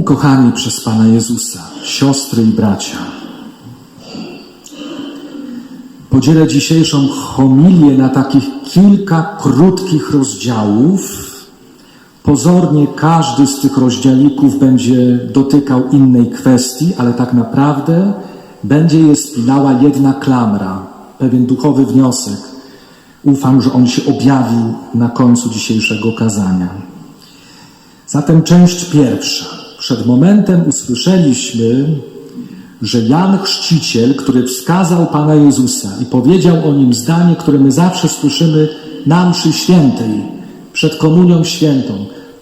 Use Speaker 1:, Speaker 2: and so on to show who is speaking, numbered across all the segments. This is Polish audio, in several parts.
Speaker 1: Ukochani przez Pana Jezusa, siostry i bracia, podzielę dzisiejszą homilię na takich kilka krótkich rozdziałów. Pozornie każdy z tych rozdziałików będzie dotykał innej kwestii, ale tak naprawdę będzie je spinała jedna klamra, pewien duchowy wniosek. Ufam, że on się objawił na końcu dzisiejszego kazania. Zatem część pierwsza. Przed momentem usłyszeliśmy, że Jan Chrzciciel, który wskazał Pana Jezusa i powiedział o nim zdanie, które my zawsze słyszymy na mszy świętej, przed komunią świętą.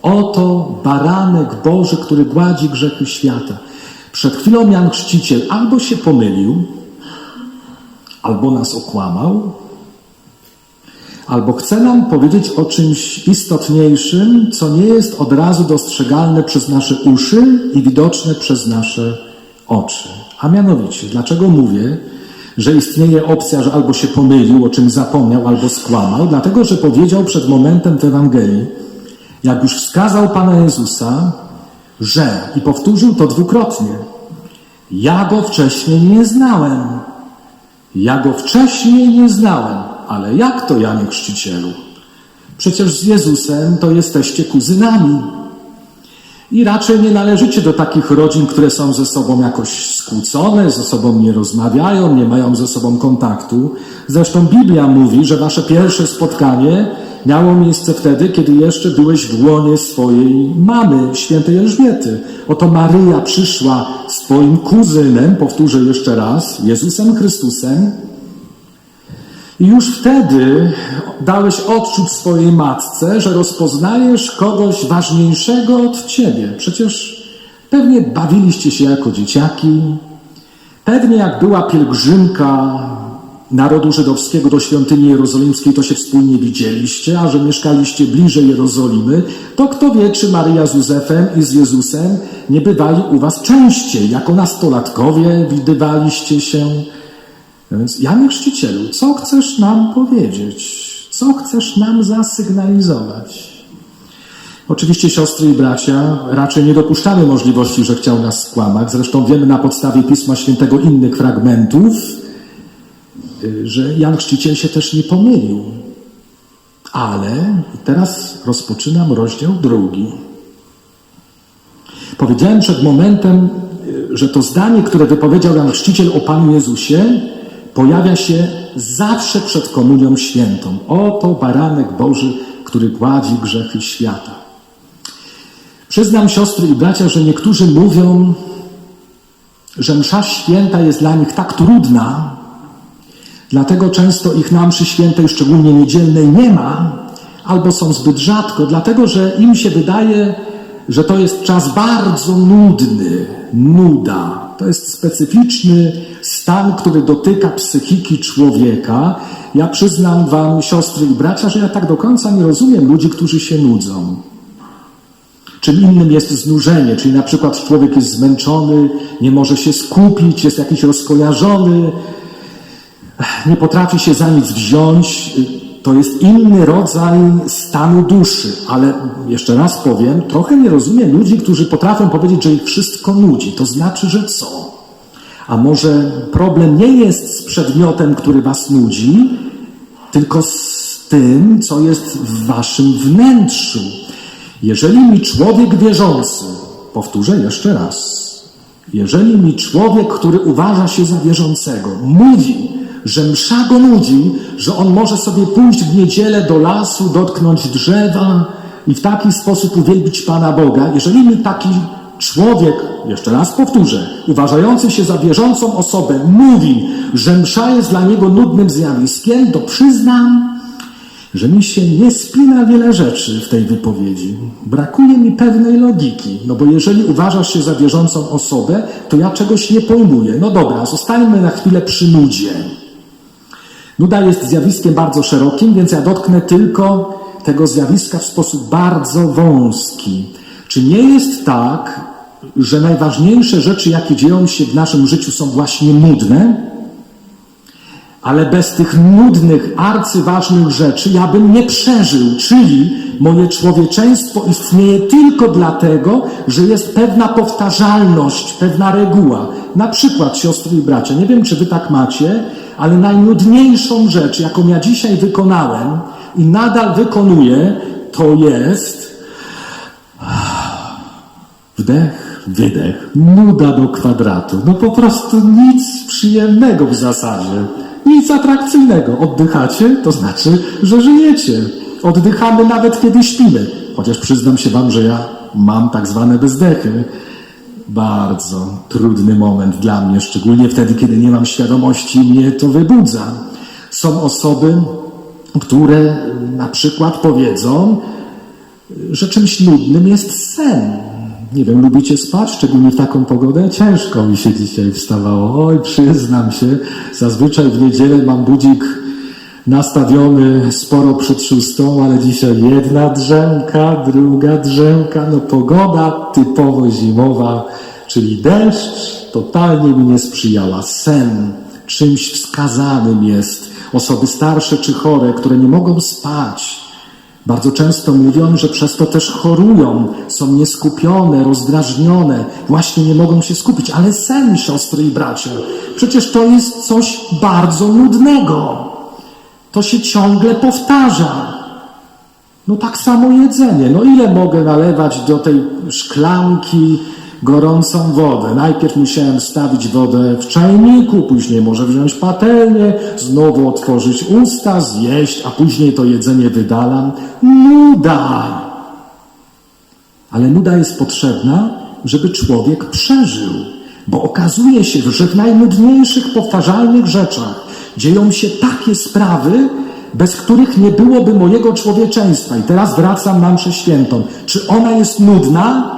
Speaker 1: Oto baranek Boży, który gładzi grzechy świata. Przed chwilą Jan Chrzciciel albo się pomylił, albo nas okłamał, albo chce nam powiedzieć o czymś istotniejszym, co nie jest od razu dostrzegalne przez nasze uszy i widoczne przez nasze oczy. A mianowicie, dlaczego mówię, że istnieje opcja, że albo się pomylił, o czym zapomniał, albo skłamał? Dlatego, że powiedział przed momentem w Ewangelii, jak już wskazał Pana Jezusa, że, i powtórzył to dwukrotnie, ja go wcześniej nie znałem. Ja go wcześniej nie znałem. Ale jak to, Janie Chrzcicielu? Przecież z Jezusem to jesteście kuzynami. I raczej nie należycie do takich rodzin, które są ze sobą jakoś skłócone, ze sobą nie rozmawiają, nie mają ze sobą kontaktu. Zresztą Biblia mówi, że wasze pierwsze spotkanie miało miejsce wtedy, kiedy jeszcze byłeś w łonie swojej mamy, świętej Elżbiety. Oto Maryja przyszła z twoim kuzynem, powtórzę jeszcze raz, Jezusem Chrystusem, już wtedy dałeś odczuć swojej matce, że rozpoznajesz kogoś ważniejszego od ciebie. Przecież pewnie bawiliście się jako dzieciaki, pewnie jak była pielgrzymka narodu żydowskiego do świątyni jerozolimskiej, to się wspólnie widzieliście, a że mieszkaliście bliżej Jerozolimy, to kto wie, czy Maryja z Józefem i z Jezusem nie bywali u was częściej. Jako nastolatkowie widywaliście się no więc Janie Chrzcicielu, co chcesz nam powiedzieć? Co chcesz nam zasygnalizować? Oczywiście siostry i bracia, raczej nie dopuszczamy możliwości, że chciał nas skłamać. Zresztą wiemy na podstawie Pisma Świętego innych fragmentów, że Jan Chrzciciel się też nie pomylił. Ale teraz rozpoczynam rozdział drugi. Powiedziałem przed momentem, że to zdanie, które wypowiedział Jan Chrzciciel o Panu Jezusie, pojawia się zawsze przed komunią świętą. Oto baranek Boży, który gładzi grzechy świata. Przyznam siostry i bracia, że niektórzy mówią, że msza święta jest dla nich tak trudna, dlatego często ich na mszy świętej, szczególnie niedzielnej, nie ma, albo są zbyt rzadko, dlatego że im się wydaje, że to jest czas bardzo nudny, nuda. To jest specyficzny stan, który dotyka psychiki człowieka. Ja przyznam Wam, siostry i bracia, że ja tak do końca nie rozumiem ludzi, którzy się nudzą. Czym innym jest znużenie, czyli na przykład człowiek jest zmęczony, nie może się skupić, jest jakiś rozkojarzony, nie potrafi się za nic wziąć. To jest inny rodzaj stanu duszy, ale jeszcze raz powiem, trochę nie rozumiem ludzi, którzy potrafią powiedzieć, że ich wszystko nudzi. To znaczy, że co? A może problem nie jest z przedmiotem, który was nudzi, tylko z tym, co jest w waszym wnętrzu. Jeżeli mi człowiek wierzący, powtórzę jeszcze raz, jeżeli mi człowiek, który uważa się za wierzącego, mówi, że msza go nudzi, że on może sobie pójść w niedzielę do lasu, dotknąć drzewa i w taki sposób uwielbić Pana Boga, jeżeli mi taki człowiek, jeszcze raz powtórzę, uważający się za wierzącą osobę, mówi, że msza jest dla niego nudnym zjawiskiem, to przyznam, że mi się nie spina wiele rzeczy w tej wypowiedzi. Brakuje mi pewnej logiki, no bo jeżeli uważasz się za wierzącą osobę, to ja czegoś nie pojmuję. No dobra, zostańmy na chwilę przy nudzie. Nuda jest zjawiskiem bardzo szerokim, więc ja dotknę tylko tego zjawiska w sposób bardzo wąski. Czy nie jest tak, że najważniejsze rzeczy, jakie dzieją się w naszym życiu, są właśnie nudne? Ale bez tych nudnych, arcyważnych rzeczy ja bym nie przeżył, czyli moje człowieczeństwo istnieje tylko dlatego, że jest pewna powtarzalność, pewna reguła. Na przykład, siostry i bracia, nie wiem, czy wy tak macie, ale najnudniejszą rzecz, jaką ja dzisiaj wykonałem i nadal wykonuję, to jest wdech, wydech, nuda do kwadratu. No po prostu nic przyjemnego w zasadzie, nic atrakcyjnego. Oddychacie, to znaczy, że żyjecie. Oddychamy nawet kiedy śpimy. Chociaż przyznam się wam, że ja mam tak zwane bezdechy. Bardzo trudny moment dla mnie, szczególnie wtedy, kiedy nie mam świadomości, mnie to wybudza. Są osoby, które na przykład powiedzą, że czymś nudnym jest sen. Nie wiem, lubicie spać, szczególnie w taką pogodę? Ciężko mi się dzisiaj wstawało. Oj, przyznam się, zazwyczaj w niedzielę mam budzik nastawiony sporo przed szóstą, ale dzisiaj jedna drzemka, druga drzemka. No pogoda typowo zimowa, czyli deszcz, totalnie mi nie sprzyjała. Sen czymś wskazanym jest. Osoby starsze czy chore, które nie mogą spać, bardzo często mówią, że przez to też chorują, są nieskupione, rozdrażnione, właśnie nie mogą się skupić. Ale sen, siostry i bracia, przecież to jest coś bardzo nudnego. To się ciągle powtarza. No tak samo jedzenie. No ile mogę nalewać do tej szklanki gorącą wodę? Najpierw musiałem wstawić wodę w czajniku, później może wziąć patelnię, znowu otworzyć usta, zjeść, a później to jedzenie wydalam. Nuda! Ale nuda jest potrzebna, żeby człowiek przeżył. Bo okazuje się, że w najnudniejszych, powtarzalnych rzeczach dzieją się takie sprawy, bez których nie byłoby mojego człowieczeństwa. I teraz wracam na mszę świętą. Czy ona jest nudna?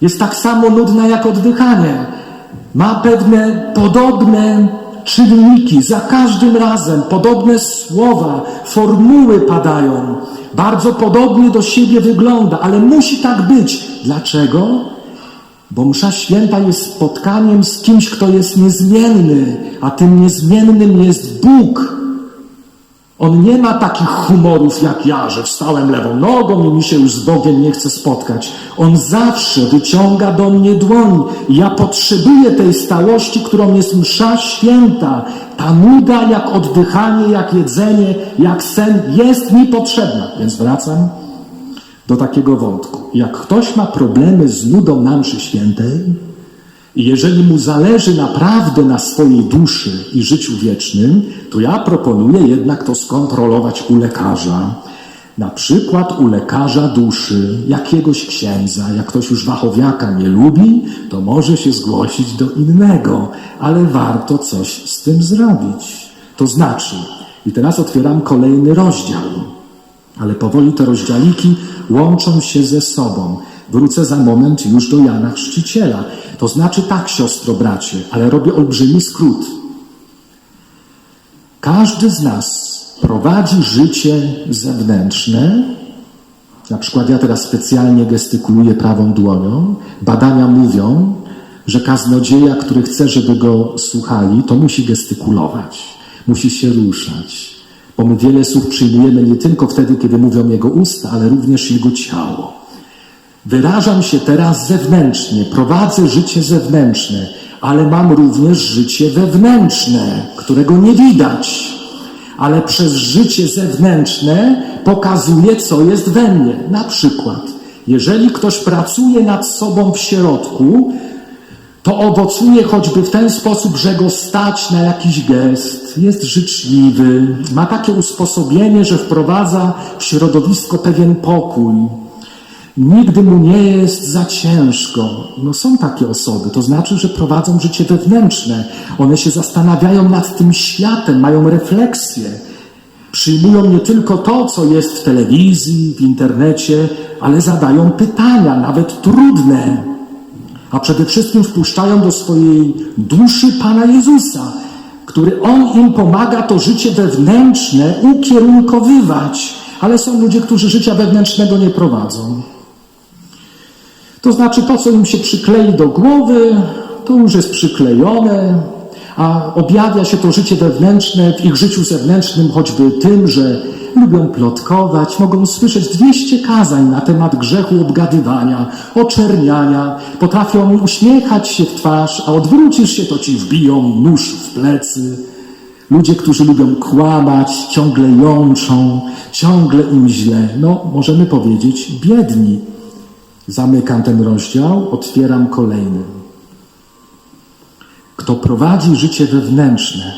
Speaker 1: Jest tak samo nudna jak oddychanie. Ma pewne podobne czynniki, za każdym razem podobne słowa, formuły padają. Bardzo podobnie do siebie wygląda, ale musi tak być. Dlaczego? Bo msza święta jest spotkaniem z kimś, kto jest niezmienny, a tym niezmiennym jest Bóg. On nie ma takich humorów jak ja, że wstałem lewą nogą i mi się już z Bogiem nie chce spotkać. On zawsze wyciąga do mnie dłoń. Ja potrzebuję tej stałości, którą jest msza święta. Ta nuda, jak oddychanie, jak jedzenie, jak sen, jest mi potrzebna. Więc wracam do takiego wątku. Jak ktoś ma problemy z nudą na mszy świętej, jeżeli mu zależy naprawdę na swojej duszy i życiu wiecznym, to ja proponuję jednak to skontrolować u lekarza. Na przykład u lekarza duszy, jakiegoś księdza. Jak ktoś już wachowiaka nie lubi, to może się zgłosić do innego, ale warto coś z tym zrobić. To znaczy, i teraz otwieram kolejny rozdział, ale powoli te rozdziałiki łączą się ze sobą. Wrócę za moment już do Jana Chrzciciela. To znaczy tak, siostro, bracie, ale robię olbrzymi skrót. Każdy z nas prowadzi życie zewnętrzne. Na przykład ja teraz specjalnie gestykuluję prawą dłonią. Badania mówią, że kaznodzieja, który chce, żeby go słuchali, to musi gestykulować, musi się ruszać. Bo my wiele słów przyjmujemy nie tylko wtedy, kiedy mówią jego usta, ale również jego ciało. Wyrażam się teraz zewnętrznie, prowadzę życie zewnętrzne, ale mam również życie wewnętrzne, którego nie widać. Ale przez życie zewnętrzne pokazuję, co jest we mnie. Na przykład, jeżeli ktoś pracuje nad sobą w środku, to owocuje choćby w ten sposób, że go stać na jakiś gest, jest życzliwy, ma takie usposobienie, że wprowadza w środowisko pewien pokój. Nigdy mu nie jest za ciężko. No są takie osoby, to znaczy, że prowadzą życie wewnętrzne. One się zastanawiają nad tym światem, mają refleksję. Przyjmują nie tylko to, co jest w telewizji, w internecie, ale zadają pytania, nawet trudne. A przede wszystkim wpuszczają do swojej duszy Pana Jezusa, który On im pomaga to życie wewnętrzne ukierunkowywać. Ale są ludzie, którzy życia wewnętrznego nie prowadzą. To znaczy, to, co im się przyklei do głowy, to już jest przyklejone, a objawia się to życie wewnętrzne w ich życiu zewnętrznym choćby tym, że lubią plotkować, mogą słyszeć 200 kazań na temat grzechu obgadywania, oczerniania, potrafią uśmiechać się w twarz, a odwrócisz się, to ci wbiją nóż w plecy. Ludzie, którzy lubią kłamać, ciągle jączą, ciągle im źle. No, możemy powiedzieć, biedni. Zamykam ten rozdział, otwieram kolejny. Kto prowadzi życie wewnętrzne,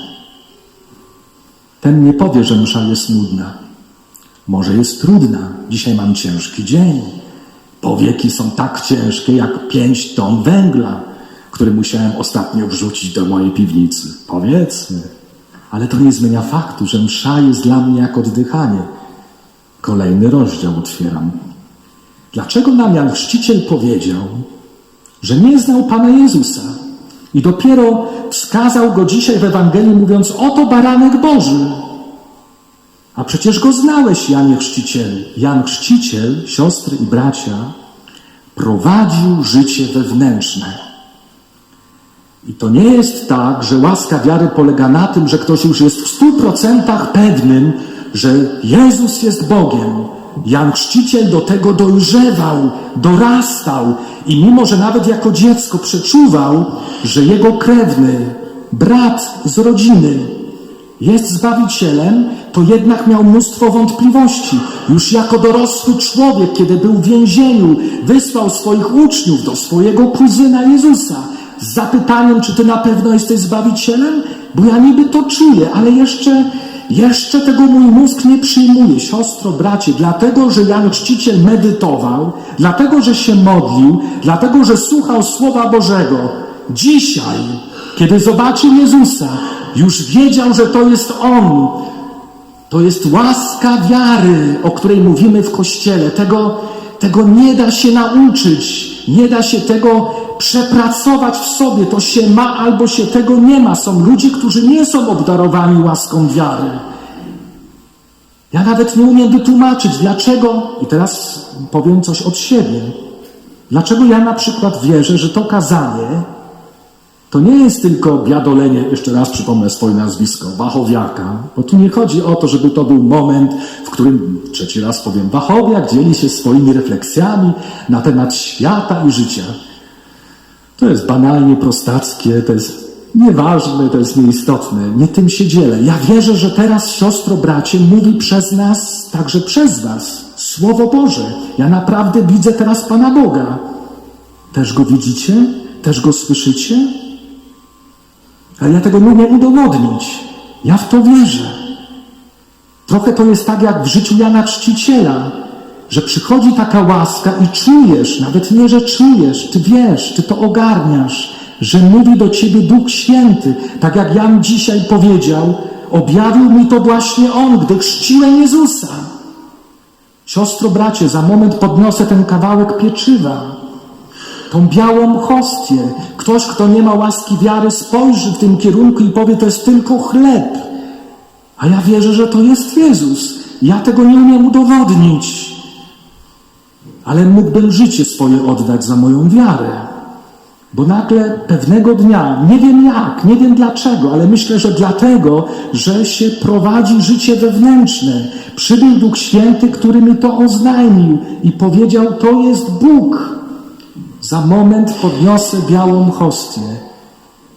Speaker 1: ten nie powie, że msza jest nudna. Może jest trudna. Dzisiaj mam ciężki dzień. Powieki są tak ciężkie jak pięć ton węgla, który musiałem ostatnio wrzucić do mojej piwnicy. Powiedzmy. Ale to nie zmienia faktu, że msza jest dla mnie jak oddychanie. Kolejny rozdział otwieram. Dlaczego nam Jan Chrzciciel powiedział, że nie znał Pana Jezusa i dopiero wskazał go dzisiaj w Ewangelii, mówiąc: Oto baranek Boży. A przecież go znałeś, Janie Chrzciciel. Jan Chrzciciel, siostry i bracia, prowadził życie wewnętrzne. I to nie jest tak, że łaska wiary polega na tym, że ktoś już jest w stu procentach pewnym, że Jezus jest Bogiem. Jan Chrzciciel do tego dojrzewał, dorastał i mimo, że nawet jako dziecko przeczuwał, że jego krewny, brat z rodziny jest Zbawicielem, to jednak miał mnóstwo wątpliwości. Już jako dorosły człowiek, kiedy był w więzieniu, wysłał swoich uczniów do swojego kuzyna Jezusa z zapytaniem, czy ty na pewno jesteś Zbawicielem? Bo ja niby to czuję, ale jeszcze, jeszcze tego mój mózg nie przyjmuje. Siostro, bracie, dlatego, że Jan Chrzciciel medytował, dlatego, że się modlił, dlatego, że słuchał Słowa Bożego, dzisiaj, kiedy zobaczył Jezusa, już wiedział, że to jest On. To jest łaska wiary, o której mówimy w Kościele. Tego, tego nie da się nauczyć, nie da się tego przepracować w sobie. To się ma albo się tego nie ma. Są ludzie, którzy nie są obdarowani łaską wiary. Ja nawet nie umiem wytłumaczyć, dlaczego, i teraz powiem coś od siebie. Dlaczego ja na przykład wierzę, że to kazanie to nie jest tylko biadolenie, jeszcze raz przypomnę swoje nazwisko, Wachowiaka, bo tu nie chodzi o to, żeby to był moment, w którym, trzeci raz powiem, Wachowiak dzieli się swoimi refleksjami na temat świata i życia. To jest banalnie prostackie, to jest nieważne, to jest nieistotne. Nie tym się dzielę. Ja wierzę, że teraz, siostro, bracie, mówi przez nas, także przez was, Słowo Boże. Ja naprawdę widzę teraz Pana Boga. Też Go widzicie? Też Go słyszycie? Ale ja tego nie umiem udowodnić. Ja w to wierzę. Trochę to jest tak jak w życiu Jana Czciciela, że przychodzi taka łaska i czujesz, nawet nie, że czujesz, ty wiesz, ty to ogarniasz, że mówi do ciebie Duch Święty. Tak jak Jan dzisiaj powiedział, objawił mi to właśnie On, gdy chrzciłem Jezusa. Siostro, bracie, za moment podniosę ten kawałek pieczywa tą białą hostię. Ktoś, kto nie ma łaski wiary, spojrzy w tym kierunku i powie, to jest tylko chleb. A ja wierzę, że to jest Jezus. Ja tego nie umiem udowodnić. Ale mógłbym życie swoje oddać za moją wiarę. Bo nagle pewnego dnia, nie wiem jak, nie wiem dlaczego, ale myślę, że dlatego, że się prowadzi życie wewnętrzne. Przybył Duch Święty, który mi to oznajmił i powiedział: To jest Bóg. Za moment podniosę białą hostię.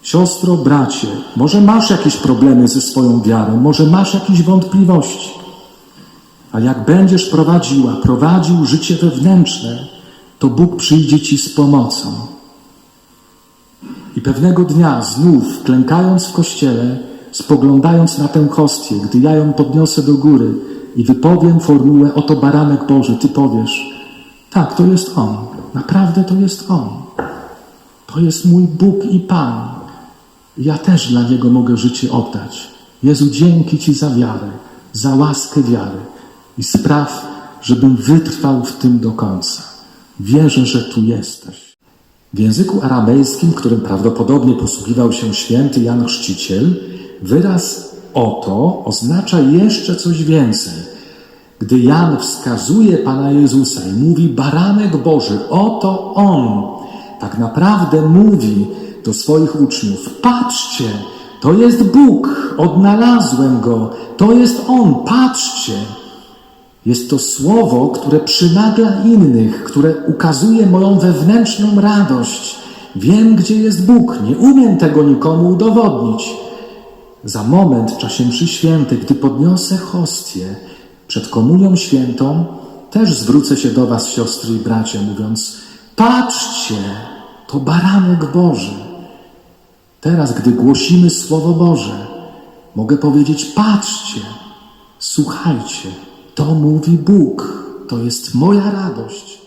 Speaker 1: Siostro, bracie, może masz jakieś problemy ze swoją wiarą, może masz jakieś wątpliwości, ale jak będziesz prowadziła, prowadził życie wewnętrzne, to Bóg przyjdzie ci z pomocą. I pewnego dnia znów, klękając w kościele, spoglądając na tę hostię, gdy ja ją podniosę do góry i wypowiem formułę oto baranek Boży, ty powiesz, tak, to jest On. Naprawdę to jest On. To jest mój Bóg i Pan. Ja też dla Niego mogę życie oddać. Jezu, dzięki Ci za wiarę, za łaskę wiary i spraw, żebym wytrwał w tym do końca. Wierzę, że tu jesteś. W języku aramejskim, którym prawdopodobnie posługiwał się święty Jan Chrzciciel, wyraz oto oznacza jeszcze coś więcej. Gdy Jan wskazuje Pana Jezusa i mówi baranek Boży, oto On, tak naprawdę mówi do swoich uczniów, patrzcie, To jest Bóg, odnalazłem go, to jest On, patrzcie. Jest to słowo, które przynagla innych, które ukazuje moją wewnętrzną radość. Wiem, gdzie jest Bóg, nie umiem tego nikomu udowodnić. Za moment w czasie mszy świętej, gdy podniosę hostię przed komunią świętą, też zwrócę się do Was, siostry i bracia, mówiąc: Patrzcie, to baranek Boży. Teraz, gdy głosimy Słowo Boże, mogę powiedzieć: Patrzcie, słuchajcie, to mówi Bóg, to jest moja radość.